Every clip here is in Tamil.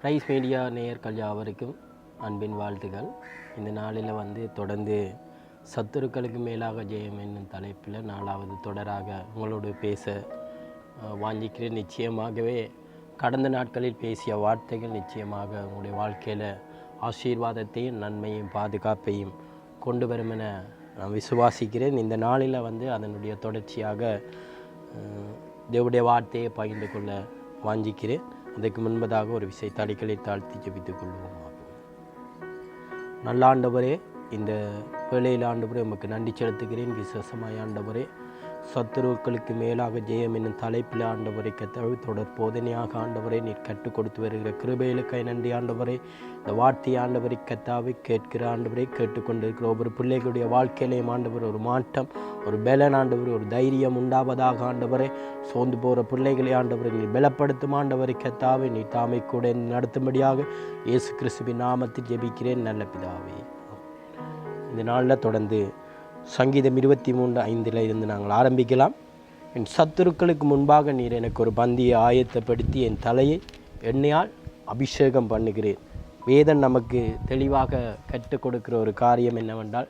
ரைஸ் மீடியா நேயர்கள் யாவருக்கும் அன்பின் வாழ்த்துக்கள் இந்த நாளில் வந்து தொடர்ந்து சத்துருக்களுக்கு மேலாக ஜெயம் என்னும் தலைப்பில் நாலாவது தொடராக உங்களோடு பேச அஹ், வாஞ்சிக்கிறேன். நிச்சயமாகவே கடந்த நாட்களில் பேசிய வார்த்தைகள் நிச்சயமாக உங்களுடைய வாழ்க்கையில் ஆசீர்வாதத்தையும் நன்மையும் பாதுகாப்பையும் கொண்டு வரும் என நான் விசுவாசிக்கிறேன். இந்த நாளில் வந்து அதனுடைய தொடர்ச்சியாக தேவடைய வார்த்தையை பகிர்ந்து கொள்ள வாஞ்சிக்கிறேன். அதுக்கு முன்பதாக ஒரு விசை தடைகளை தாழ்த்தி ஜபித்துக் கொள்வோம். நல்லாண்டவரே இந்த வேலையில் ஆண்டவரே உமக்கு நன்றி செலுத்துகிறேன். விசேஷமாய் ஆண்டவரே சத்துருக்களுக்கு மேலாக ஜெயம் என்னும் தலைப்பில் ஆண்டவரை கத்தவை தொடர் போதனையாக ஆண்டவரை நீர் கற்றுக் கொடுத்து வருகிற கிருபையிலுக்கை நன்றி ஆண்டவரே. இந்த வார்த்தை ஆண்டவரை கத்தாவை கேட்கிற ஆண்டவரை கேட்டுக்கொண்டிருக்கிற ஒவ்வொரு பிள்ளைகளுடைய வாழ்க்கையிலையும் ஆண்டவர் ஒரு மாற்றம் ஒரு பலன் ஆண்டவர் ஒரு தைரியம் உண்டாவதாக ஆண்டவரே. சோர்ந்து போகிற பிள்ளைகளை ஆண்டவரை நீ பலப்படுத்தும் ஆண்டவரை கத்தாவை நீ தாமை கூட நடத்தும்படியாக இயேசு கிறிஸ்துவின் நாமத்தில் ஜெபிக்கிறேன் நல்ல பிதாவே. இந்த நாளில் தொடர்ந்து சங்கீதம் இருபத்தி மூன்று ஐந்தில் இருந்து நாங்கள் ஆரம்பிக்கலாம். என் சத்துருக்களுக்கு முன்பாக நீர் எனக்கு ஒரு பந்தியை ஆயத்தப்படுத்தி என் தலையை எண்ணெயால் அபிஷேகம் பண்ணுகிறேன் வேதன் நமக்கு தெளிவாக கற்றுக் கொடுக்கிற ஒரு காரியம் என்னவென்றால்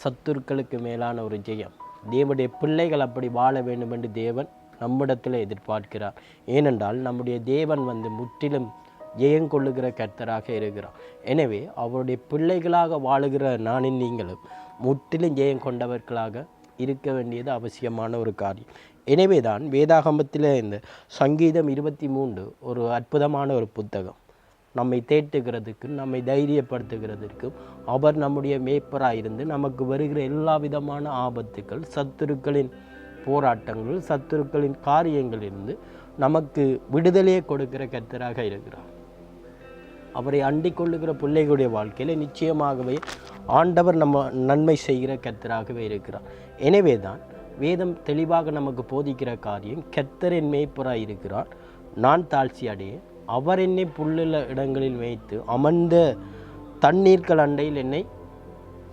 சத்துருக்களுக்கு மேலான ஒரு ஜெயம். தேவனுடைய பிள்ளைகள் அப்படி வாழ வேண்டும் என்று தேவன் நம்மிடத்தில் எதிர்பார்க்கிறார். ஏனென்றால் நம்முடைய தேவன் வந்து முற்றிலும் ஜெயம் கொள்ளுகிற கர்த்தராக இருக்கிறார். எனவே அவருடைய பிள்ளைகளாக வாழுகிற நானின் நீங்களும் முற்றிலும் ஜெயம் கொண்டவர்களாக இருக்க வேண்டியது அவசியமான ஒரு காரியம். எனவே தான் வேதாகமத்தில் இந்த சங்கீதம் இருபத்தி மூன்று ஒரு அற்புதமான ஒரு புத்தகம். நம்மை தேட்டுகிறதுக்கும் நம்மை தைரியப்படுத்துகிறதற்கும் அவர் நம்முடைய மேய்ப்பராக இருந்து நமக்கு வருகிற எல்லா விதமான ஆபத்துக்கள் சத்துருக்களின் போராட்டங்கள் சத்துருக்களின் காரியங்களிலிருந்து நமக்கு விடுதலையை கொடுக்கிற கத்தராக இருக்கிறார். அவரை அண்டிக் கொள்ளுகிற பிள்ளைகளுடைய வாழ்க்கையில் நிச்சயமாகவே ஆண்டவர் நம்ம நன்மை செய்கிற கத்தராகவே இருக்கிறார். எனவே தான் வேதம் தெளிவாக நமக்கு போதிக்கிற காரியம் கெத்தரின் மேய்ப்பராக இருக்கிறார். நான் தாழ்ச்சி அடைய அவர் என்னை புல்லுள்ள இடங்களில் மேய்த்து அமர்ந்த தண்ணீர்கள் அண்டையில் என்னை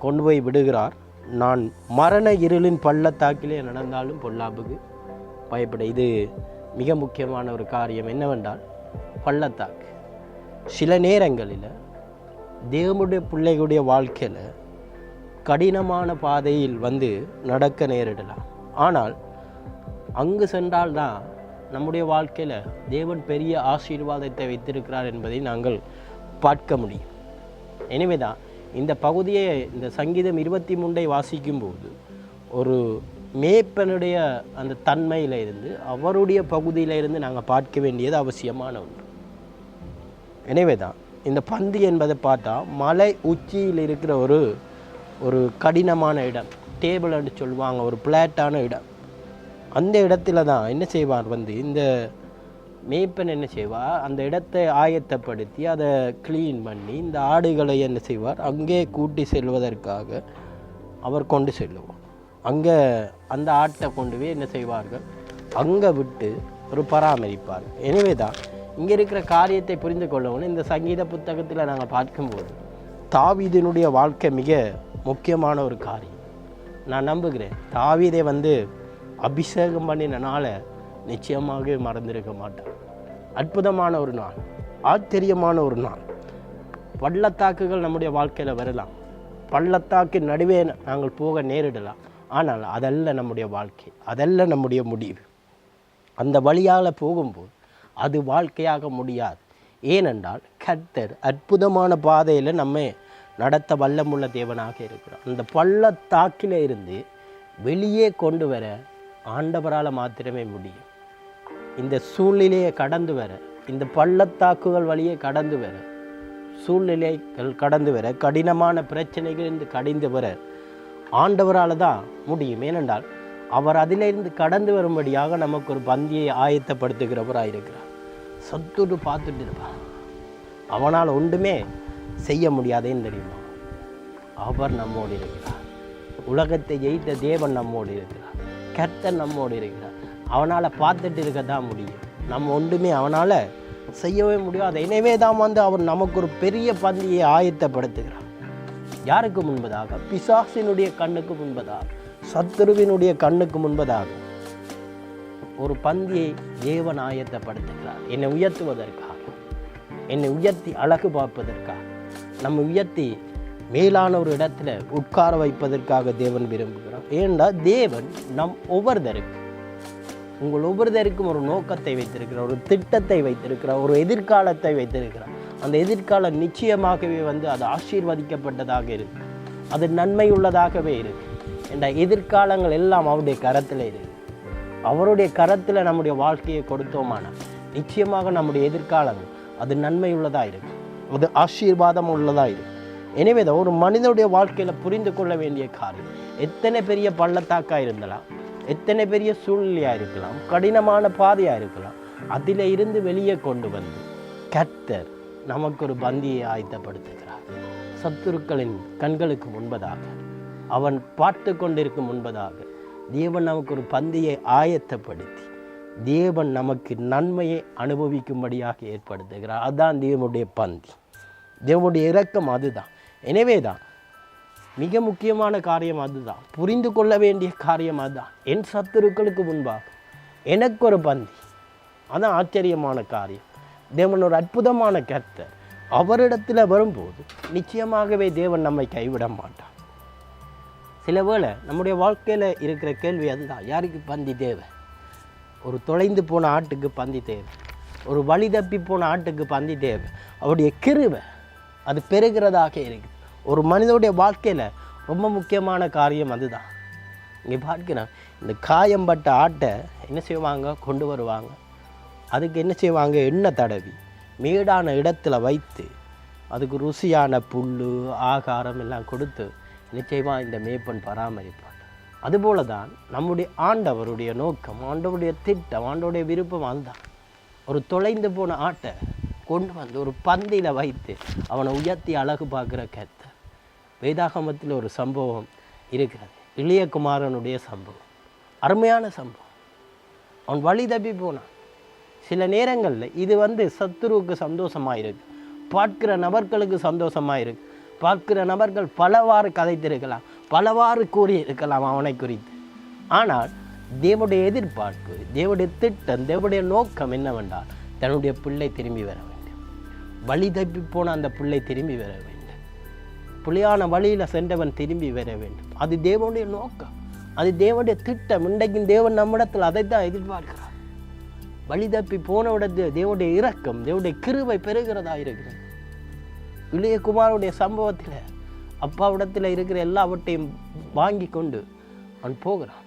கொண்டு போய் விடுகிறார். நான் மரண இருளின் பள்ளத்தாக்கிலே நடந்தாலும் பொல்லாப்புக்கு பயப்பட. இது மிக முக்கியமான ஒரு காரியம் என்னவென்றால் பள்ளத்தாக்கு. சில நேரங்களில் தேவனுடைய பிள்ளைகளுடைய வாழ்க்கையில் கடினமான பாதையில் வந்து நடக்க நேரிடலாம். ஆனால் அங்கு சென்றால்தான் நம்முடைய வாழ்க்கையில் தேவன் பெரிய ஆசீர்வாதத்தை வைத்திருக்கிறார் என்பதை நாங்கள் பார்க்க முடியும். எனவே தான் இந்த பகுதியை இந்த சங்கீதம் இருபத்தி மூன்றை வாசிக்கும்போது ஒரு மேய்ப்பனுடைய அந்த தன்மையிலிருந்து அவருடைய பகுதியிலிருந்து நாங்கள் பார்க்க வேண்டியது அவசியமான ஒன்று. எனவே தான். இந்த பந்து என்பதை பார்த்தா மலை உச்சியில் இருக்கிற ஒரு ஒரு கடினமான இடம். டேபிள் என்று சொல்லுவாங்க ஒரு பிளாட்டான இடம். அந்த இடத்துல தான் என்ன செய்வார் வந்து இந்த மேய்ப்பன் என்ன செய்வார்? அந்த இடத்தை ஆயத்தப்படுத்தி அதை க்ளீன் பண்ணி இந்த ஆடுகளை என்ன செய்வார்? அங்கே கூட்டி செல்வதற்காக அவர் கொண்டு செல்லுவார். அங்கே அந்த ஆட்டை கொண்டு போய் என்ன செய்வார்கள்? அங்கே விட்டு ஒரு பராமரிப்பார் எனவே தான். இங்கே இருக்கிற காரியத்தை புரிந்து கொள்ளவும் இந்த சங்கீத புத்தகத்தில் நாங்கள் பார்க்கும்போது தாவீதினுடைய வாழ்க்கை மிக முக்கியமான ஒரு காரியம். நான் நம்புகிறேன் தாவீதை வந்து அபிஷேகம் பண்ணினால நிச்சயமாக மறந்திருக்க மாட்டான். அற்புதமான ஒரு நாள் ஆச்சரியமான ஒரு நாள். பள்ளத்தாக்குகள் நம்முடைய வாழ்க்கையில் வரலாம். பள்ளத்தாக்கு நடுவே நாங்கள் போக நேரிடலாம். ஆனால் அதல்ல நம்முடைய வாழ்க்கை அதல்ல நம்முடைய முடிவு. அந்த வழியால் போகும்போது அது வாழ்க்கையாக முடியாது. ஏனென்றால் கர்த்தர் அற்புதமான பாதையில் நம்ம நடத்த வல்லமுள்ள தேவனாக இருக்கிறார். அந்த பள்ளத்தாக்கில் இருந்து வெளியே கொண்டு வர ஆண்டவரால் மாத்திரமே முடியும். இந்த சூழ்நிலையை கடந்து வர இந்த பள்ளத்தாக்குகள் வழியே கடந்து வர சூழ்நிலைகள் கடந்து வர கடினமான பிரச்சனைகள் இருந்து கடிந்து வர ஆண்டவரால் தான் முடியும். ஏனென்றால் அவர் அதிலிருந்து கடந்து வரும்படியாக நமக்கு ஒரு பந்தியை ஆயத்தப்படுத்துகிறவராக இருக்கிறார் சத்துரு பார்த்துட்டு இருப்பான் அவனால் ஒன்றுமே செய்ய முடியாதேன்னு தெரியுமா? அவர் நம்மோடு இருக்கிறார். உலகத்தை ஜெயித்த தேவன் நம்மோடு இருக்கிறார். கர்த்தர் நம்மோடு இருக்கிறார். அவனால் பார்த்துட்டு இருக்க தான் முடியும். நம்ம ஒன்றுமே அவனால் செய்யவே முடியாது எனவே தான் வந்து அவர் நமக்கு ஒரு பெரிய பந்தியை ஆயத்தப்படுத்துகிறார். யாருக்கு முன்பதாக? பிசாசினுடைய கண்ணுக்கு முன்பதாக. சத்துருவினுடைய கண்ணுக்கு முன்பதாக. ஒரு பந்தியை தேவன் ஆயத்தப்படுத்துகிறார். என்னை உயர்த்துவதற்காக என்னை உயர்த்தி அழகு பார்ப்பதற்காக நம்ம உயர்த்தி மேலான ஒரு இடத்துல உட்கார வைப்பதற்காக தேவன் விரும்புகிறார். ஏன்னா தேவன் நம் ஒவ்வொருதருக்கு உங்கள் ஒவ்வொருதருக்கும் ஒரு நோக்கத்தை வைத்திருக்கிறார் ஒரு திட்டத்தை வைத்திருக்கிறார் ஒரு எதிர்காலத்தை வைத்திருக்கிறார். அந்த எதிர்காலம் நிச்சயமாகவே வந்து அது ஆசீர்வதிக்கப்பட்டதாக இருக்கு. அது நன்மை உள்ளதாகவே இருக்கு. என்ற எதிர்காலங்கள் எல்லாம் அவருடைய கரத்தில் இருக்கு. அவருடைய கரத்தில் நம்முடைய வாழ்க்கையை கொடுத்தோமானால் நிச்சயமாக நம்முடைய எதிர்காலம் அது நன்மை உள்ளதாக இருக்கும் அது ஆசீர்வாதம் உள்ளதாக இருக்கும் எனவே தான் ஒரு மனிதனுடைய வாழ்க்கையில் புரிந்து கொள்ள வேண்டிய காரியம். எத்தனை பெரிய பள்ளத்தாக்காக இருந்தலாம் எத்தனை பெரிய சூழ்நிலையாக இருக்கலாம் கடினமான பாதையாக இருக்கலாம் அதில் இருந்து வெளியே கொண்டு வந்து கர்த்தர் நமக்கு ஒரு பந்தியை ஆயத்தப்படுத்துகிறார். சத்துருக்களின் கண்களுக்கு முன்பதாக அவன் பார்த்து கொண்டிருக்கும் முன்பதாக தேவன் நமக்கு ஒரு பந்தியை ஆயத்தப்படுத்தி தேவன் நமக்கு நன்மையை அனுபவிக்கும்படியாக ஏற்படுத்துகிறார். அதுதான் தேவனுடைய பந்தி. தேவனுடைய இரக்கம் அதுதான். எனவே தான் மிக முக்கியமான காரியம் அதுதான். புரிந்து கொள்ள வேண்டிய காரியம் அதுதான் என் சத்துருக்களுக்கு முன்பாக எனக்கு ஒரு பந்தி. அதான் ஆச்சரியமான காரியம். தேவன் ஒரு அற்புதமான கர்த்தர். அவரிடத்தில் வரும்போது நிச்சயமாகவே தேவன் நம்மை கைவிட மாட்டான் சில வேளை நம்முடைய வாழ்க்கையில் இருக்கிற கேள்வி அதுதான். யாருக்கு பந்தி தேவை? ஒரு தொலைந்து போன ஆட்டுக்கு பந்தி தேவை. ஒரு வழி தப்பி போன ஆட்டுக்கு பந்தி தேவை. அவருடைய கிருவை அது பெருகிறதாக இருக்குது. ஒரு மனிதனுடைய வாழ்க்கையில் ரொம்ப முக்கியமான காரியம் அதுதான். இங்கே பார்க்கிறேன் இந்த காயம்பட்ட ஆட்டை என்ன செய்வாங்க? கொண்டு வருவாங்க. அதுக்கு என்ன செய்வாங்க? எண்ணெய் தடவி மேடான இடத்துல வைத்து அதுக்கு ருசியான புல் ஆகாரம் எல்லாம் கொடுத்து என்ன செய்வான்? இந்த மேய்ப்பன் பராமரிப்பான். அதுபோல தான் நம்முடைய ஆண்டவருடைய நோக்கம் ஆண்டவருடைய திட்டம் ஆண்டவருடைய விருப்பம் அதுதான். ஒரு தொலைந்து போன ஆட்டை கொண்டு வந்து ஒரு பந்தியில் வைத்து அவனை உயர்த்தி அழகு பார்க்குற கத்த வேதாகமத்தில் ஒரு சம்பவம் இருக்கிறது. இளையகுமாரனுடைய சம்பவம். அருமையான சம்பவம். அவன் வழி தப்பி போனான். சில நேரங்களில் இது வந்து சத்துருவுக்கு சந்தோஷமாக இருக்குது பார்க்கிற நபர்களுக்கு சந்தோஷமாக இருக்குது பார்க்கிற நபர்கள் பலவாறு கதைத்திருக்கலாம். பலவாறு கூறியிருக்கலாம் அவனை குறித்து. ஆனால் தேவனுடைய எதிர்பார்ப்பு தேவனுடைய திட்டம் தேவனுடைய நோக்கம் என்னவென்றால் தன்னுடைய பிள்ளை திரும்பி வர வேண்டும். வழி தப்பி போன அந்த பிள்ளை திரும்பி வர வேண்டும். புலியான வழியில் சென்றவன் திரும்பி வர வேண்டும். அது தேவனுடைய நோக்கம். அது தேவனுடைய திட்டம். இன்றைக்கும் தேவன் நம்மிடத்தில் அதை தான் எதிர்பார்க்கிறார். வழி தப்பி போனவிடத்து தேவனுடைய இரக்கம் தேவனுடைய கிருவை பெறுகிறதா இருக்கிறது. இளையகுமாருடைய சம்பவத்தில் அப்பாவிடத்தில் இருக்கிற எல்லாவற்றையும் வாங்கி கொண்டு அவன் போகிறான்.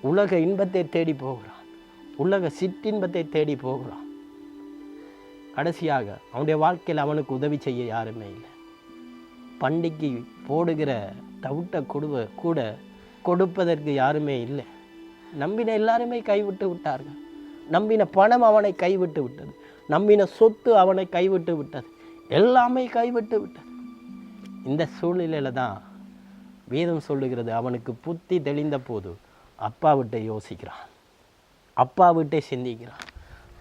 உலக இன்பத்தை தேடி போகிறான். உலக சிற்றின்பத்தை தேடி போகிறான். கடைசியாக அவனுடைய வாழ்க்கையில் அவனுக்கு உதவி செய்ய யாருமே இல்லை. பண்டிகை போடுகிற தவிட்ட கொடுவ கூட கொடுப்பதற்கு யாருமே இல்லை. நம்பின எல்லாருமே கைவிட்டு விட்டார்கள். நம்பின பணம் அவனை கைவிட்டு விட்டது. நம்பின சொத்து அவனை கைவிட்டு விட்டது. எல்லாமே கைவிட்டு விட்டது. இந்த சூழ்நிலையில் தான் வேதம் சொல்லுகிறது அவனுக்கு புத்தி தெளிந்த போது அப்பா வீட்டை யோசிக்கிறான். அப்பா வீட்டை சிந்திக்கிறான்.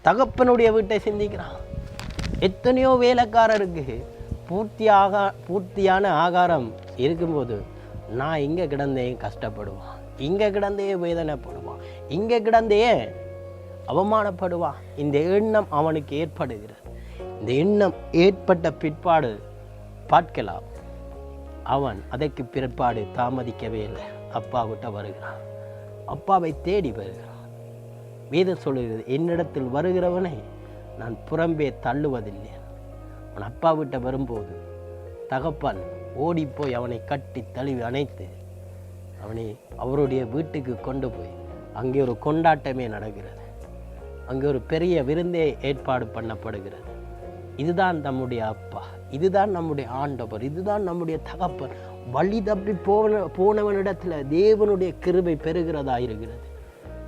தகப்பனுடைய வீட்டை சிந்திக்கிறான். எத்தனையோ வேலைக்காரருக்கு பூர்த்தி ஆகா பூர்த்தியான ஆகாரம் இருக்கும்போது நான் இங்கே கிடந்தேன் கஷ்டப்படுவான். இங்கே கிடந்தே வேதனைப்படுவான். இங்கே கிடந்தே அவமானப்படுவான். இந்த எண்ணம் அவனுக்கு ஏற்படுகிறது. இந்த எண்ணம் ஏற்பட்ட பிற்பாடு பார்க்கலாம். அவன் அதற்கு பிற்பாடு தாமதிக்கவே இல்லை. அப்பா விட்ட வருகிறான். அப்பாவை தேடி வருகிறான். வேதம் சொல்லுகிறது என்னிடத்தில் வருகிறவனை நான் புறம்பே தள்ளுவதில்லை. அவன் அப்பா விட்ட வரும்போது தகப்பன் ஓடிப்போய் அவனை கட்டி தழுவி அணைத்து அவனை அவருடைய வீட்டுக்கு கொண்டு போய் அங்கே ஒரு கொண்டாட்டமே நடக்கிறது. அங்கே ஒரு பெரிய விருந்தே ஏற்பாடு பண்ணப்படுகிறது. இதுதான் நம்முடைய அப்பா இதுதான் நம்முடைய ஆண்டவர் இதுதான் நம்முடைய தகப்பன். வழி தப்பி போன போனவனிடத்தில் தேவனுடைய கிருபை பெறுகிறதா இருக்கிறது.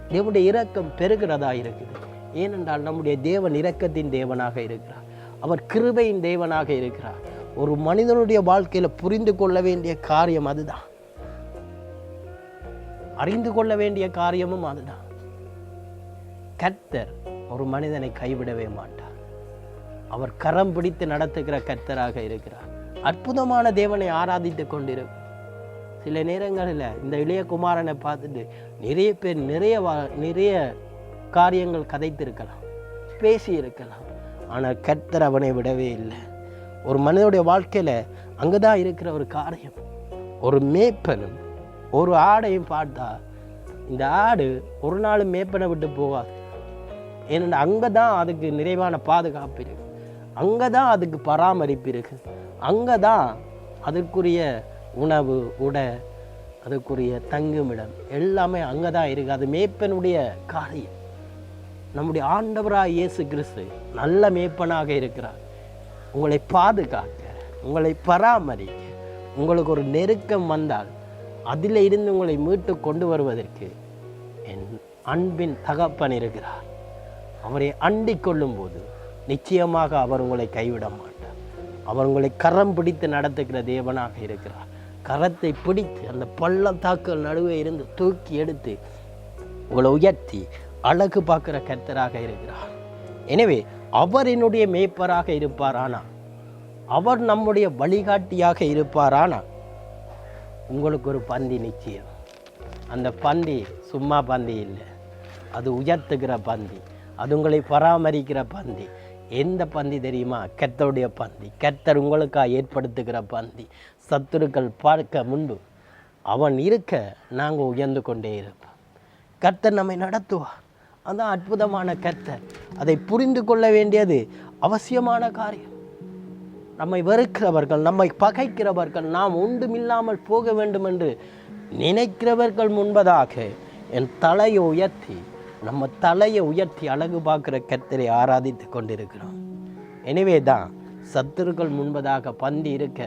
தேவனுடைய இரக்கம் பெறுகிறதா இருக்குது ஏனென்றால் நம்முடைய தேவன் இரக்கத்தின் தேவனாக இருக்கிறார். அவர் கிருபையின் தேவனாக இருக்கிறார். ஒரு மனிதனுடைய வாழ்க்கையில் புரிந்து கொள்ள வேண்டிய காரியம் அதுதான். அறிந்து கொள்ள வேண்டிய காரியமும் அதுதான். கர்த்தர் ஒரு மனிதனை கைவிடவே மாட்டார். அவர் கரம் பிடித்து நடத்துகிற கர்த்தராக இருக்கிறார். அற்புதமான தேவனை ஆராதித்து கொண்டிருக்கும் சில நேரங்களில் இந்த இளைய குமாரனை பார்த்துட்டு நிறைய பேர் நிறைய வா- நிறைய காரியங்கள் கதைத்திருக்கலாம் பேசி இருக்கலாம் ஆனால் கர்த்தர் அவனை விடவே இல்லை. ஒரு மனிதனுடைய வாழ்க்கையில் அங்கே தான் இருக்கிற ஒரு காரியம். ஒரு மேய்ப்பனும் ஒரு ஆடையும் பார்த்தா இந்த ஆடு ஒரு நாள் மேய்ப்பனை விட்டு போகாது. ஏன்னா அங்கே தான் அதுக்கு நிறைவான பாதுகாப்பு இருக்கு. அங்கே தான் அதுக்கு பராமரிப்பு இருக்குது அங்கே தான் அதற்குரிய உணவு உடை அதுக்குரிய தங்குமிடம் எல்லாமே அங்கே தான் இருக்குது அது மேய்ப்பனுடைய காரியம். நம்முடைய ஆண்டவராக இயேசு கிறிஸ்து நல்ல மேய்ப்பனாக இருக்கிறார். உங்களை பாதுகாக்க உங்களை பராமரிக்க உங்களுக்கு ஒரு நெருக்கம் வந்தால் அதில் இருந்து உங்களை மீட்டு கொண்டு வருவதற்கு என் அன்பின் தகப்பன் இருக்கிறார். அவரை அண்டிக் கொள்ளும்போது நிச்சயமாக அவர் உங்களை கைவிட மாட்டார். அவர் உங்களை கரம் பிடித்து நடத்துகிற தேவனாக இருக்கிறார். கரத்தை பிடித்து அந்த பள்ளத்தாக்கள் நடுவே இருந்து தூக்கி எடுத்து உங்களை உயர்த்தி அழகு பார்க்குற கர்த்தராக இருக்கிறார். எனவே அவர் என்னுடைய மேய்ப்பராக இருப்பாரானா அவர் நம்முடைய வழிகாட்டியாக இருப்பாரானா உங்களுக்கு ஒரு பந்தி நிச்சயம். அந்த பந்தி சும்மா பந்தி இல்லை. அது உயர்த்துகிற பந்தி. அது உங்களை பராமரிக்கிற பந்தி. எந்த பந்தி தெரியுமா? கர்த்தருடைய பந்தி. கர்த்தர் உங்களுக்காக ஏற்படுத்துகிற பந்தி. சத்துருக்கள் பார்க்க முன்பு அவன் இருக்க நாங்கள் உயர்ந்து கொண்டே இருப்போம். கர்த்தர் நம்மை நடத்துவார். அந்த அற்புதமான கர்த்தர். அதை புரிந்து கொள்ள வேண்டியது அவசியமான காரியம். நம்மை வெறுக்கிறவர்கள் நம்மை பகைக்கிறவர்கள் நாம் ஒன்றுமில்லாமல் போக வேண்டும் என்று நினைக்கிறவர்கள் முன்பதாக என் தலையை உயர்த்தி நம்ம தலையை உயர்த்தி அழகு பார்க்குற கத்தரை ஆராதித்து கொண்டிருக்கிறோம். எனவே தான் சத்துருக்கள் முன்பதாக பந்தி இருக்க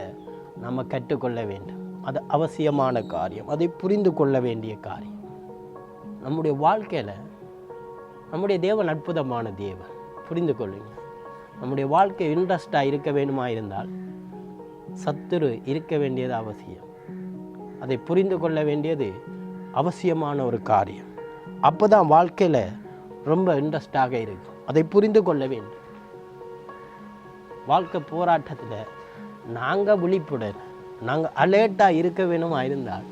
நம்ம கற்றுக்கொள்ள வேண்டும். அது அவசியமான காரியம். அதை புரிந்து கொள்ள வேண்டிய காரியம். நம்முடைய வாழ்க்கையில் நம்முடைய தேவன் அற்புதமான தேவன். புரிந்து கொள்ளுங்க. நம்முடைய வாழ்க்கை இன்ட்ரெஸ்டாக இருக்க வேண்டுமா இருந்தால் சத்துரு இருக்க வேண்டியது அவசியம். அதை புரிந்து கொள்ள வேண்டியது அவசியமான ஒரு காரியம். அப்போ தான் வாழ்க்கையில் ரொம்ப இன்ட்ரெஸ்டாக இருக்கும். அதை புரிந்து கொள்ள வேண்டும். வாழ்க்கை போராட்டத்தில் நாங்கள் விழிப்புடன் நாங்கள் அலேர்ட்டாக இருக்க வேணுமா இருந்தால்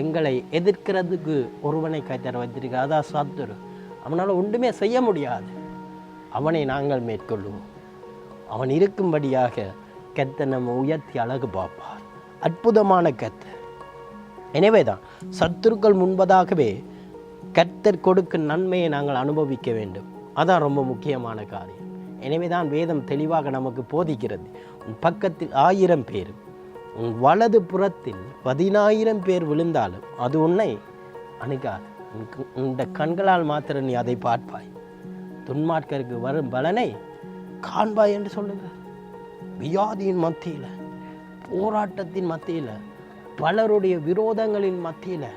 எங்களை எதிர்க்கிறதுக்கு ஒருவனை கைத்தர வச்சிருக்க அதான் சத்துரு அவனால் ஒன்றுமே செய்ய முடியாது. அவனை நாங்கள் மேற்கொள்ளுவோம். அவன் இருக்கும்படியாக கெத்த நம்ம உயர்த்தி அழகு பார்ப்பார். அற்புதமான கெத்த எனவே தான் சத்துருக்கள் முன்பதாகவே கர்த்தர் கொடுக்கும் நன்மையை நாங்கள் அனுபவிக்க வேண்டும். அதான் ரொம்ப முக்கியமான காரியம். எனவே தான் வேதம் தெளிவாக நமக்கு போதிக்கிறது. உன் பக்கத்தில் ஆயிரம் பேர் உன் வலது புறத்தில் பதினாயிரம் பேர் விழுந்தாலும் அது உன்னை அணுகாது. உன் கண்களால் மாத்திரம் நீ அதை பார்ப்பாய். துன்மார்க்கருக்கு வரும் பலனை காண்பாய் என்று சொல்லுகிறார். வியாதியின் மத்தியில் போராட்டத்தின் மத்தியில் பலருடைய விரோதங்களின் மத்தியில்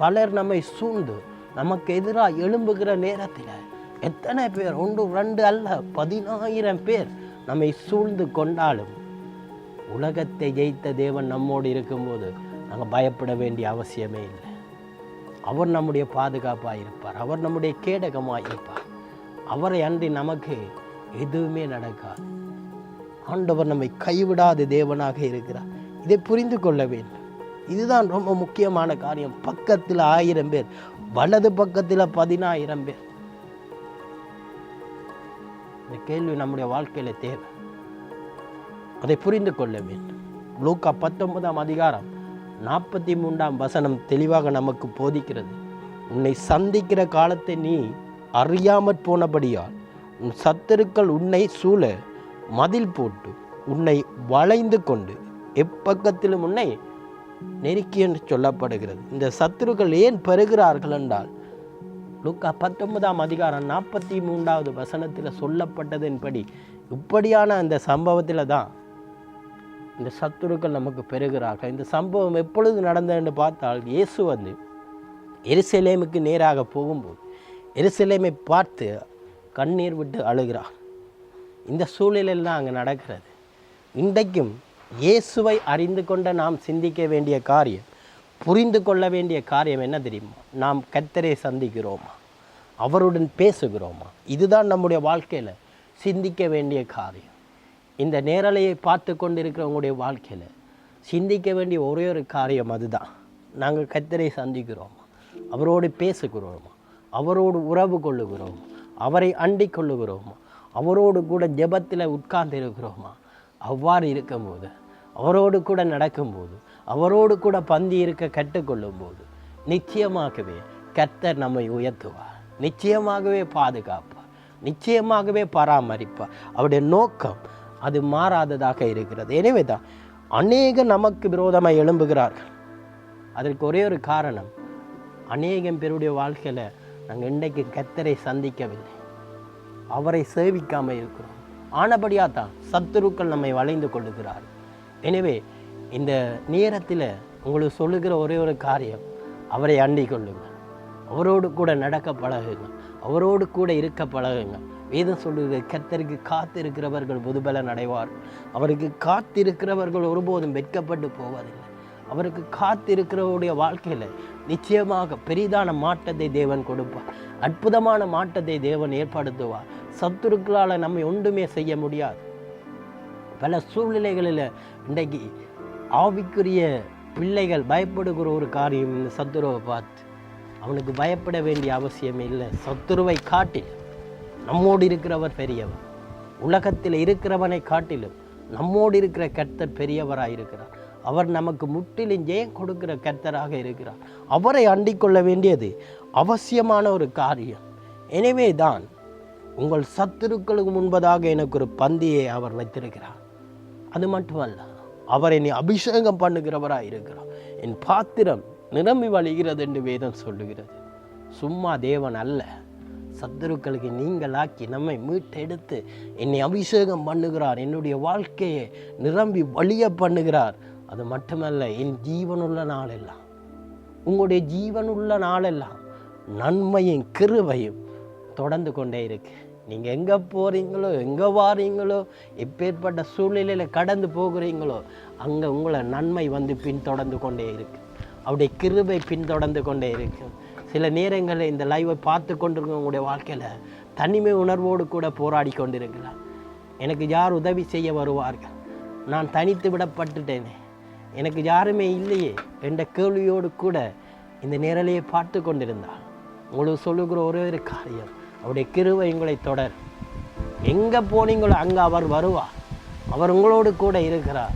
பலர் நம்மை சூழ்ந்து நமக்கு எதிராக எழும்புகிற நேரத்தில் எத்தனை பேர்? ஒன்று ரெண்டு அல்ல பதினாயிரம் பேர் நம்மை சூழ்ந்து கொண்டாலும் உலகத்தை ஜெயித்த தேவன் நம்மோடு இருக்கும்போது நாங்கள் பயப்பட வேண்டிய அவசியமே இல்லை. அவர் நம்முடைய பாதுகாப்பாக இருப்பார் அவர் நம்முடைய கேடகமாக இருப்பார் அவரை அன்றி நமக்கு எதுவுமே நடக்காது. ஆண்டவர் நம்மை கைவிடாத தேவனாக இருக்கிறார். இதை புரிந்து கொள்ள வேண்டும். இதுதான் ரொம்ப முக்கியமான காரியம். பக்கத்தில் ஆயிரம் பேர் வலது பக்கத்தில் பதினாயிரம் பேர். இந்த கேள்வி நம்முடைய வாழ்க்கையில் தேவை. அதை புரிந்து கொள்ள வேண்டும். லூக்கா பத்தொன்பதாம் அதிகாரம் நாற்பத்தி மூன்றாம் வசனம் தெளிவாக நமக்கு போதிக்கிறது. உன்னை சந்திக்கிற காலத்தை நீ அறியாமற் போனபடியால் உன் சத்துருக்கள் உன்னை சூழ மதில் போட்டு உன்னை வளைந்து கொண்டு எப்பக்கத்திலும் உன்னை நெருக்கி என்று சொல்லப்படுகிறது. இந்த சத்துருக்கள் ஏன் பெறுகிறார்கள் என்றால் லுக்கா பத்தொன்பதாம் அதிகாரம் நாற்பத்தி மூன்றாவது வசனத்தில் சொல்லப்பட்டதின்படி இப்படியான அந்த சம்பவத்தில் தான் இந்த சத்துருக்கள் நமக்கு பெறுகிறார்கள். இந்த சம்பவம் எப்பொழுது நடந்ததுன்னு பார்த்தால் இயேசு வந்து எருசலேமுக்கு நேராக போகும்போது எருசலேமை பார்த்து கண்ணீர் விட்டு அழுகிறார். இந்த சூழலெல்லாம் அங்கே நடக்கிறது. இன்றைக்கும் இயேசுவை அறிந்து கொண்ட நாம் சிந்திக்க வேண்டிய காரியம் புரிந்து கொள்ள வேண்டிய காரியம் என்ன தெரியுமா? நாம் கத்தரை சந்திக்கிறோமா? அவருடன் பேசுகிறோமா? இதுதான் நம்முடைய வாழ்க்கையில் சிந்திக்க வேண்டிய காரியம். இந்த நேரலையை பார்த்து கொண்டு வாழ்க்கையில் சிந்திக்க வேண்டிய ஒரே ஒரு காரியம் அதுதான். நாங்கள் கத்தரை சந்திக்கிறோமா? அவரோடு பேசுகிறோமா? அவரோடு உறவு கொள்ளுகிறோம்? அவரை அண்டி கொள்ளுகிறோமா? அவரோடு கூட ஜெபத்தில் உட்கார்ந்து இருக்கிறோமா அவ்வாறு இருக்கும்போது அவரோடு கூட நடக்கும்போது அவரோடு கூட பந்தி இருக்க கற்றுக்கொள்ளும் போது நிச்சயமாகவே கர்த்தர் நம்மை உயர்த்துவார். நிச்சயமாகவே பாதுகாப்பார். நிச்சயமாகவே பராமரிப்பார். அவருடைய நோக்கம் அது மாறாததாக இருக்கிறது. எனவே தான் அநேக நமக்கு விரோதமாக எழும்புகிறார்கள். அதற்கு ஒரே ஒரு காரணம் அநேகம் பேருடைய வாழ்க்கையில் நாங்கள் இன்றைக்கு கத்தரை சந்திக்கவில்லை. அவரை சேவிக்காமல் இருக்கிறோம். ஆனபடியாக தான் சத்துருக்கள் நம்மை வளைந்து கொள்ளுகிறார்கள். எனவே இந்த நேரத்தில் உங்களுக்கு சொல்லுகிற ஒரே ஒரு காரியம் அவரை அண்டிக் கொள்ளுங்க அவரோடு கூட நடக்க பழகுங்க அவரோடு கூட இருக்க பழகுங்க வேதம் சொல்லுகிற கர்த்தருக்கு காத்திருக்கிறவர்கள் புதுபலன் அடைவார் அவருக்கு காத்திருக்கிறவர்கள் ஒருபோதும் வெட்கப்பட்டு போவதில்லை. அவருக்கு காத்திருக்கிறவருடைய வாழ்க்கையில் நிச்சயமாக பெரிதான மாற்றத்தை தேவன் கொடுப்பார். அற்புதமான மாற்றத்தை தேவன் ஏற்படுத்துவார். சத்துருக்களால் நம்மை ஒன்றுமே செய்ய முடியாது. பல சூழ்நிலைகளில் இன்றைக்கு ஆவிக்குரிய பிள்ளைகள் பயப்படுகிற ஒரு காரியம் இந்த சத்துருவை பார்த்து. அவனுக்கு பயப்பட வேண்டிய அவசியம் இல்லை. சத்துருவை காட்டில் நம்மோடு இருக்கிறவர் பெரியவர். உலகத்தில் இருக்கிறவனை காட்டிலும் நம்மோடு இருக்கிற கர்த்தர் பெரியவராக இருக்கிறார். அவர் நமக்கு முற்றிலும் ஜெயம் கொடுக்கிற கர்த்தராக இருக்கிறார். அவரை அண்டிக்கொள்ள வேண்டியது அவசியமான ஒரு காரியம். எனவே தான் உங்கள் சத்துருக்களுக்கு முன்பதாக எனக்கு ஒரு பந்தியை அவர் வைத்திருக்கிறார். அது மட்டுமல்ல அவர் என்னை அபிஷேகம் பண்ணுகிறவராக இருக்கிறார். என் பாத்திரம் நிரம்பி வழிகிறது என்று வேதம் சொல்லுகிறது. சும்மா தேவன் அல்ல. சத்துருக்களுக்கு நீங்களாக்கி நம்மை மீட்டெடுத்து என்னை அபிஷேகம் பண்ணுகிறார். என்னுடைய வாழ்க்கையை நிரம்பி வழிய பண்ணுகிறார். அது மட்டுமல்ல என் ஜீவனுள்ள நாளெல்லாம் உங்களுடைய ஜீவனுள்ள நாளெல்லாம் நன்மையும் கிருவையும் தொடர்ந்து கொண்டே இருக்கு. நீங்கள் எங்கே போகிறீங்களோ எங்கே வாரீங்களோ எப்பேற்பட்ட சூழ்நிலையில் கடந்து போகிறீங்களோ அங்கே உங்களை நன்மை வந்து பின்தொடர்ந்து கொண்டே இருக்கு. அவருடைய கிருபை பின்தொடர்ந்து கொண்டே இருக்கு. சில நேரங்களில் இந்த லைவை பார்த்து கொண்டிருக்க உங்களுடைய வாழ்க்கையில் தனிமை உணர்வோடு கூட போராடி கொண்டிருக்கலாம். எனக்கு யார் உதவி செய்ய வருவார்கள்? நான் தனித்து விடப்பட்டுட்டேனே. எனக்கு யாருமே இல்லையே என்ற கேள்வியோடு கூட இந்த நேரலையை பார்த்து கொண்டிருந்தால். உங்களுக்கு சொல்லுகிற ஒரே ஒரு காரியம் அவருடைய கிருவை உங்களை தொடர். எங்கே போனீங்களோ அங்கே அவர் வருவார். அவர் உங்களோடு கூட இருக்கிறார்.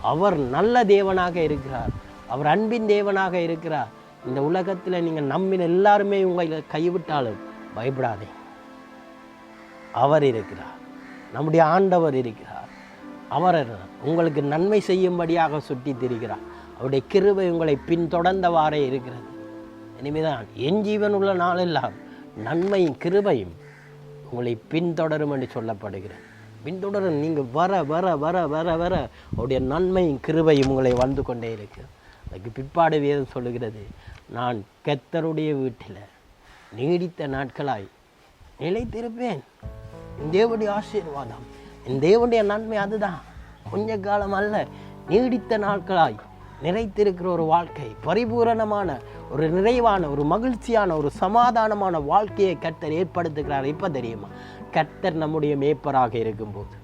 அவர் நல்ல தேவனாக இருக்கிறார். அவர் அன்பின் தேவனாக இருக்கிறார். இந்த உலகத்தில் நீங்கள் நம்பின எல்லாருமே உங்களை கைவிட்டாலும் பயப்படாதே. அவர் இருக்கிறார். நம்முடைய ஆண்டவர் இருக்கிறார். அவர் உங்களுக்கு நன்மை செய்யும்படியாக சுற்றி திரிகிறார். அவருடைய கிருவை உங்களை பின்தொடர்ந்தவாறே இருக்கிறது. இனிமேதான் என் ஜீவன் உள்ள நாளெல்லாம் நன்மையும் கிருபையும் உங்களை பின்தொடரும் என்று சொல்லப்படுகிறேன் பின்தொடரும் நீங்கள் வர வர வர வர வர அவருடைய நன்மையும் கிருபையும் உங்களை வந்து கொண்டே இருக்கு. அதுக்கு பிற்பாடு வேதம் சொல்லுகிறது நான் கத்தருடைய வீட்டில் நீடித்த நாட்களாய் நிலைத்திருப்பேன். என் தேவனுடைய ஆசீர்வாதம் என் தேவனுடைய நன்மை அதுதான். கொஞ்ச காலம் அல்ல நீடித்த நாட்களாய் நிறைத்திருக்கிற ஒரு வாழ்க்கை பரிபூரணமான ஒரு நிறைவான ஒரு மகிழ்ச்சியான ஒரு சமாதானமான வாழ்க்கையை கர்த்தர் ஏற்படுத்துகிறார். இப்போ தெரியுமா? கர்த்தர் நம்முடைய மேய்ப்பராக இருக்கும்போது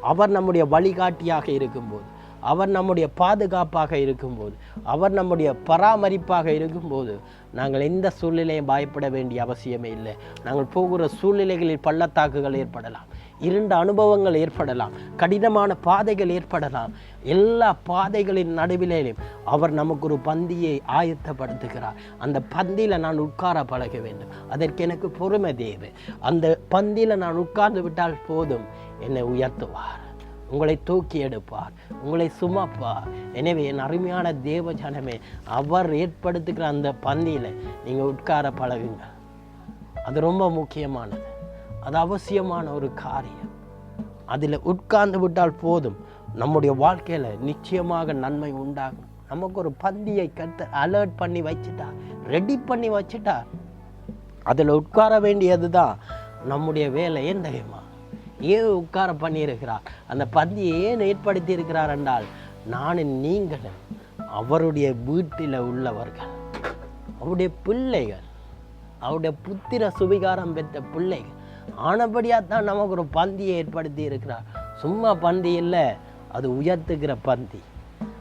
அவர் நம்முடைய வழிகாட்டியாக இருக்கும்போது அவர் நம்முடைய பாதுகாப்பாக இருக்கும்போது அவர் நம்முடைய பராமரிப்பாக இருக்கும்போது நாங்கள் எந்த சூழ்நிலையும் பயப்பட வேண்டிய அவசியமே இல்லை. நாங்கள் போகிற சூழ்நிலைகளில் பள்ளத்தாக்குகள் ஏற்படலாம். இருண்ட அனுபவங்கள் ஏற்படலாம் கடினமான பாதைகள் ஏற்படலாம். எல்லா பாதைகளின் நடுவிலேயும் அவர் நமக்கு ஒரு பந்தியை ஆயத்தப்படுத்துகிறார். அந்த பந்தியில் நான் உட்கார பழக வேண்டும். அதற்கு எனக்கு பொறுமை தேவை. அந்த பந்தியில் நான் உட்கார்ந்து விட்டால் போதும். என்னை உயர்த்துவார். உங்களை தூக்கி எடுப்பார். உங்களை சுமப்பார். எனவே என் அருமையான தேவ ஜனமே அவர் ஏற்படுத்துகிற அந்த பந்தியில் நீங்கள் உட்கார பழகுங்க அது ரொம்ப முக்கியமானது. அது அவசியமான ஒரு காரியம். அதில் உட்கார்ந்து விட்டால் போதும். நம்முடைய வாழ்க்கையில் நிச்சயமாக நன்மை உண்டாகும். நமக்கு ஒரு பந்தியை கத்த அலர்ட் பண்ணி வச்சுட்டா ரெடி பண்ணி வச்சுட்டா அதில் உட்கார வேண்டியது தான் நம்முடைய வேலை ஏன் தெரியுமா? ஏன் உட்கார பண்ணியிருக்கிறார்? அந்த பந்தியை ஏன் ஏற்படுத்தி இருக்கிறார் என்றால் நானும் நீங்களும் அவருடைய வீட்டில் உள்ளவர்கள். அவருடைய பிள்ளைகள் அவருடைய புத்திர சுவிகாரம் பெற்ற பிள்ளைகள் ஆனபடியாக தான் நமக்கு ஒரு பந்தியை ஏற்படுத்தி இருக்கிறார். சும்மா பந்தி இல்லை அது உயர்த்துகிற பந்தி.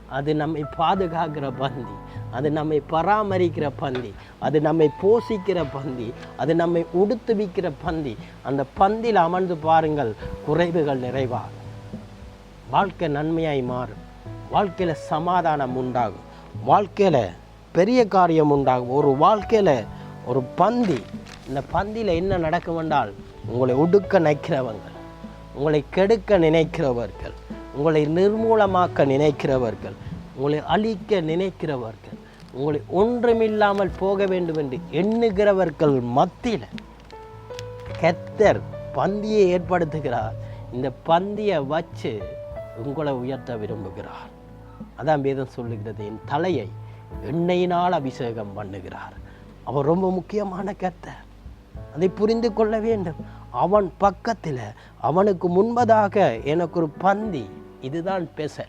அது நம்மை பாதுகாக்கிற பந்தி. அது நம்மை பராமரிக்கிற பந்தி. அது நம்மை போஷிக்கிற பந்தி. அது நம்மை உடுத்துவிக்கிற பந்தி. அந்த பந்தியில் அமர்ந்து பாருங்கள் குறைவுகள் நிறைவாகும். வாழ்க்கை நன்மையாய் மாறும். வாழ்க்கையில் சமாதானம் உண்டாகும். வாழ்க்கையில் பெரிய காரியம் உண்டாகும். ஒரு வாழ்க்கையில் ஒரு பந்தி இந்த பந்தியில் என்ன நடக்கும் என்றால் உங்களை ஒடுக்க நினைக்கிறவங்க உங்களை கெடுக்க நினைக்கிறவர்கள் உங்களை நிர்மூலமாக்க நினைக்கிறவர்கள் உங்களை அழிக்க நினைக்கிறவர்கள் உங்களை ஒன்றுமில்லாமல் போக வேண்டும் என்று எண்ணுகிறவர்கள் மத்தியில் கெத்தர் பந்தியை ஏற்படுத்துகிறார். இந்த பந்தியை வச்சு உங்களை உயர்த்த விரும்புகிறார். அதான் வேதம் சொல்லுகிறது என் தலையை எண்ணெயினால் அபிஷேகம் பண்ணுகிறார். அவர் ரொம்ப முக்கியமான கர்த்தர். அதை புரிந்து கொள்ள வேண்டும். அவன் பக்கத்தில் அவனுக்கு முன்பதாக எனக்கு ஒரு பந்தி. இதுதான் பெச.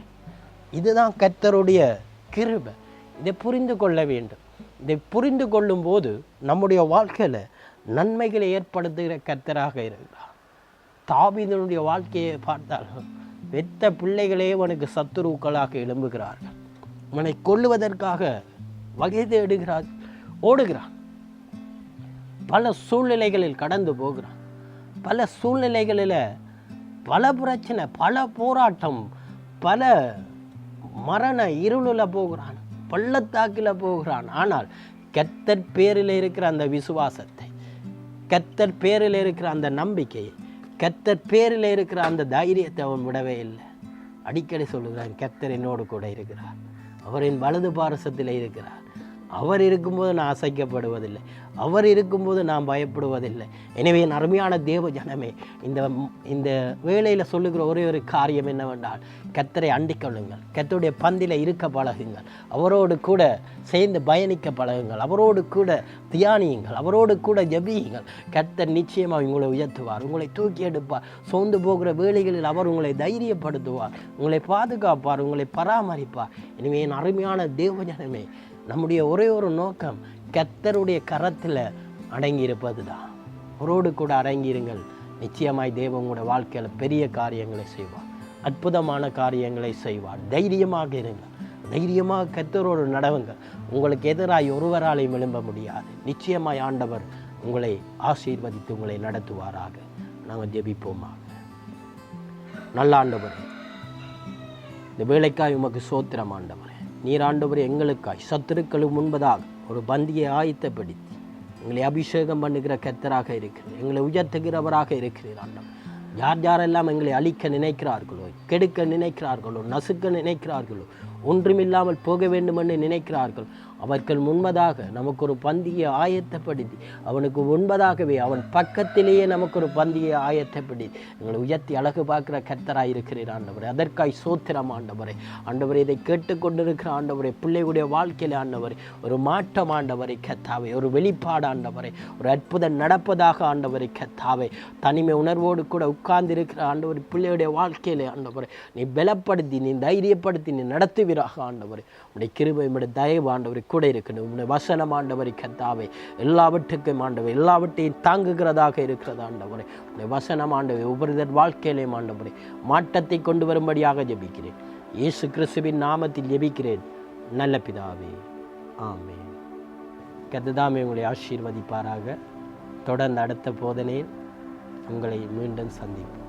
இதுதான் கர்த்தருடைய கிருபை. இதை புரிந்து கொள்ள வேண்டும். இதை புரிந்து கொள்ளும்போது நம்முடைய வாழ்க்கையில் நன்மைகளை ஏற்படுத்துகிற கர்த்தராக இருக்கிறார். தாபிதனுடைய வாழ்க்கையை பார்த்தால் பெத்த பிள்ளைகளே அவனுக்கு சத்துருக்களாக எழும்புகிறார்கள். அவனை கொள்ளுவதற்காக வகை தேடுகிறார் ஓடுகிறான் பல சூழ்நிலைகளில் கடந்து போகிறான். பல சூழ்நிலைகளில் பல பிரச்சனை பல போராட்டம் பல மரண இருளில் போகிறான் பள்ளத்தாக்கில் போகிறான். ஆனால் கத்தர் பேரில் இருக்கிற அந்த விசுவாசத்தை கத்தர் பேரில் இருக்கிற அந்த நம்பிக்கையை கத்தர் பேரில் இருக்கிற அந்த தைரியத்தை அவன் விடவே இல்லை. அடிக்கடி சொல்லுகிறான் கத்தர் என்னோடு கூட இருக்கிறார். அவரின் வலது பாரசத்தில் இருக்கிறார். அவர் இருக்கும்போது நான் அசைக்கப்படுவதில்லை. அவர் இருக்கும்போது நான் பயப்படுவதில்லை. எனவே என் அருமையான தேவ ஜனமே இந்த இந்த வேலையில் சொல்லுகிற ஒரே ஒரு காரியம் என்னவென்றால் கத்தரை அண்டிக்கொள்ளுங்கள் கத்தருடைய பந்தில் இருக்க பழகுங்கள். அவரோடு கூட சேர்ந்து பயணிக்க பழகுங்கள். அவரோடு கூட தியானியுங்கள். அவரோடு கூட ஜபியுங்கள். கத்தர் நிச்சயமாக உங்களை உயர்த்துவார். உங்களை தூக்கி எடுப்பார். சோர்ந்து போகிற வேலைகளில் அவர் உங்களை தைரியப்படுத்துவார். உங்களை பாதுகாப்பார். உங்களை பராமரிப்பார். எனவே என் அருமையான தேவ ஜனமே நம்முடைய ஒரே ஒரு நோக்கம் கத்தருடைய கரத்தில் அடங்கியிருப்பது தான் அவரோடு கூட அடங்கியிருங்கள். நிச்சயமாய் தேவன் வாழ்க்கையில் பெரிய காரியங்களை செய்வார். அற்புதமான காரியங்களை செய்வார். தைரியமாக இருங்கள். தைரியமாக கத்தரோடு நடவுங்கள். உங்களுக்கு எதிராய் ஒருவராலையும் எழும்ப முடியாது. நிச்சயமாய் ஆண்டவர் உங்களை ஆசீர்வதித்து உங்களை நடத்துவாராக. நாங்கள் ஜெபிப்போமாக நல்ல ஆண்டவர் இந்த வேலைக்காய் உமக்கு சோத்திரம் ஆண்டவரே. நீராண்டவர் எங்களுக்காய் சத்துருக்களும் முன்பதாக ஒரு பந்தியை ஆயத்தப்படுத்தி எங்களை அபிஷேகம் பண்ணுகிற கத்தராக இருக்கிறீர். எங்களை உயர்த்துகிறவராக இருக்கிறீர் ஆண்டவர். யார் யாரெல்லாம் எங்களை அழிக்க நினைக்கிறார்களோ கெடுக்க நினைக்கிறார்களோ நசுக்க நினைக்கிறார்களோ ஒன்றுமில்லாமல் போக வேண்டுமென்று நினைக்கிறார்கள் அவர்கள் முன்பதாக நமக்கு ஒரு பந்தியை ஆயத்தப்படுத்தி அவனுக்கு முன்பதாகவே அவன் பக்கத்திலேயே நமக்கு ஒரு பந்தியை ஆயத்தப்படுத்தி எங்களை உயர்த்தி அழகு பார்க்குற கர்த்தராக இருக்கிறீர் ஆண்டவரே. அதற்காய் சோத்திரம் ஆண்டவரே. ஆண்டவரை இதை கேட்டுக்கொண்டிருக்கிற ஆண்டவரை பிள்ளைகளுடைய வாழ்க்கையில் ஆண்டவர் ஒரு மாற்றம் ஆண்டவரை கத்தாவை ஒரு வெளிப்பாடு ஆண்டவரை ஒரு அற்புதம் நடப்பதாக ஆண்டவரை கத்தாவை தனிமை உணர்வோடு கூட உட்கார்ந்து இருக்கிற ஆண்டவர் பிள்ளையுடைய வாழ்க்கையில் ஆண்டவரை நீ பலப்படுத்தி நீ தைரியப்படுத்தி நீ நடத்துவீராக ஆண்டவர். உடைய கிருபை தயவு ஆண்டவர் கூட இருக்கணும். உடைய வசனம் ஆண்டவரை கத்தாவே எல்லாவற்றுக்கும் ஆண்டவர் எல்லாவற்றையும் தாங்குகிறதாக இருக்கிறது ஆண்டவரே. உடைய வசனம் ஆண்டவர் ஒவ்வொருதர் வாழ்க்கையிலேயும் ஆண்டவரே மாற்றத்தை கொண்டு வரும்படியாக ஜெபிக்கிறேன். இயேசு கிறிஸ்துவின் நாமத்தில் ஜெபிக்கிறேன். நல்ல பிதாவே ஆமே கத்ததாமே உங்களை ஆசீர்வதிப்பாராக. தொடர்ந்து அடுத்த போதனையில் உங்களை மீண்டும் சந்திப்போம்.